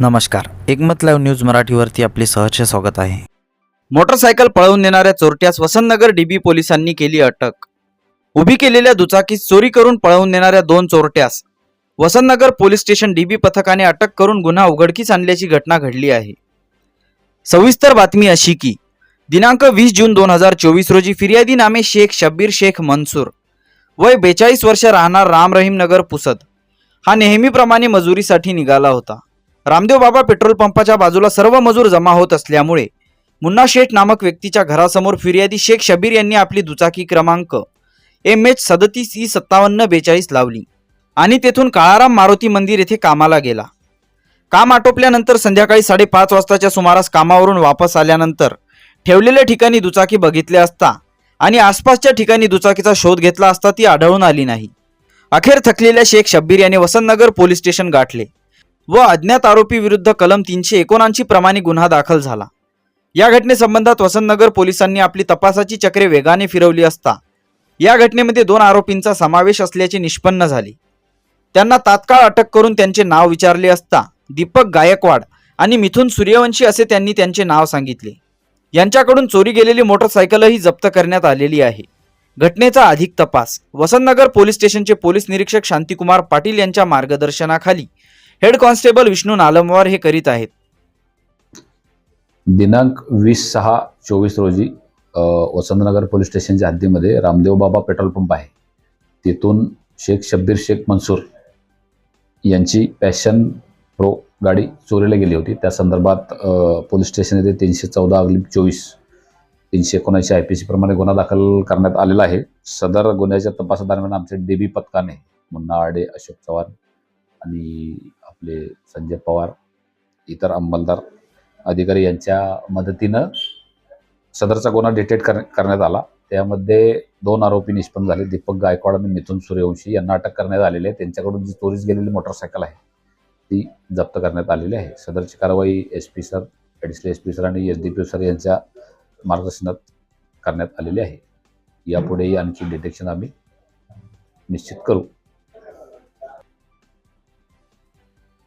नमस्कार. एकमत live news मराठीवरती आपले सहर्ष स्वागत आहे. मोटरसायकल पळवून नेणाऱ्या चोरट्यास वसंतनगर डीबी पोलिसांनी केली अटक. उभी केलेल्या दुचाकीस चोरी करून पळवून नेणाऱ्या दोन चोरट्यास वसंतनगर पोलीस स्टेशन डीबी पथकाने अटक करून गुन्हा उघडकीस आणल्याची घटना घडली आहे. सविस्तर बातमी अशी की दिनांक वीस जून दोन हजार चोवीस रोजी फिर्यादी नामे शेख शब्बीर शेख मनसूर वय बेचाळीस वर्ष राहणार राम रहीम नगर पुसद हा नेहमीप्रमाणे मजुरीसाठी निघाला होता. रामदेव बाबा पेट्रोल पंपाच्या बाजूला सर्व मजूर जमा होत असल्यामुळे मुन्ना शेठ नामक व्यक्तीच्या घरासमोर फिर्यादी शेख शबीर यांनी आपली दुचाकी क्रमांक एम एच सदतीस ई सत्तावन्न बेचाळीस लावली आणि तेथून काळाराम मारुती मंदिर येथे कामाला गेला. काम आटोपल्यानंतर संध्याकाळी साडेपाच वाजताच्या सुमारास कामावरून वापस आल्यानंतर ठेवलेल्या ठिकाणी दुचाकी बघितल्या असता आणि आसपासच्या ठिकाणी दुचाकीचा शोध घेतला असता ती आढळून आली नाही. अखेर थकलेल्या शेख शब्बीर यांनी वसंतनगर पोलीस स्टेशन गाठले. व अज्ञात आरोपी विरुद्ध कलम तीनशे एकोणऐंशी प्रमाणे गुन्हा दाखल झाला. या घटनेसंबंधात वसंतनगर पोलिसांनी आपली तपासाची चक्रे वेगाने फिरवली असता या घटनेमध्ये दोन आरोपींचा समावेश असल्याचे निष्पन्न झाले. त्यांना तात्काळ अटक करून त्यांचे नाव विचारले असता दीपक गायकवाड आणि मिथुन सूर्यवंशी असे त्यांनी त्यांचे नाव सांगितले. यांच्याकडून चोरी गेलेली मोटरसायकलही जप्त करण्यात आलेली आहे. घटनेचा अधिक तपास. वसंतनगर पोलीस स्टेशनचे पोलीस निरीक्षक शांतिकुमार पाटील यांच्या मार्गदर्शनाखाली हेड कॉन्स्टेबल विष्णू नालमवार हे करीत आहेत. दिनांक वीस सहा चोवीस रोजी वसंतनगर पोलीस स्टेशनच्या हद्दीमध्ये रामदेव बाबा पेट्रोल पंप आहे. तिथून शेख शब्बीर शेख मनसूर यांची पॅशन प्रो गाडी चोरीला गेली होती. त्या संदर्भात पोलीस स्टेशन येथे तीनशे चौदा अगली चोवीस तीनशे एकोणऐंशी आय पी सी प्रमाणे गुन्हा दाखल करण्यात आलेला आहे. सदर गुन्ह्याच्या तपासादरम्यान आमचे डीबी पथकाने मुन्ना आडे अशोक चव्हाण आणि आपले संजय पवार इतर अंमलदार अधिकारी यांच्या मदतीनं सदरचा गुन्हा डिटेक्ट कर करण्यात आला. त्यामध्ये दोन आरोपी निष्पन्न झाले. दीपक गायकवाड आणि मिथुन सूर्यवंशी यांना अटक करण्यात आलेली आहे. त्यांच्याकडून जी चोरीस गेलेली मोटरसायकल आहे ती जप्त करण्यात आलेली आहे. सदरची कारवाई S P sir additional S P sir आणि एस डी पी सर यांच्या मार्गदर्शनात करण्यात आलेली आहे. यापुढेही आणखी डिटेक्शन आम्ही निश्चित करू.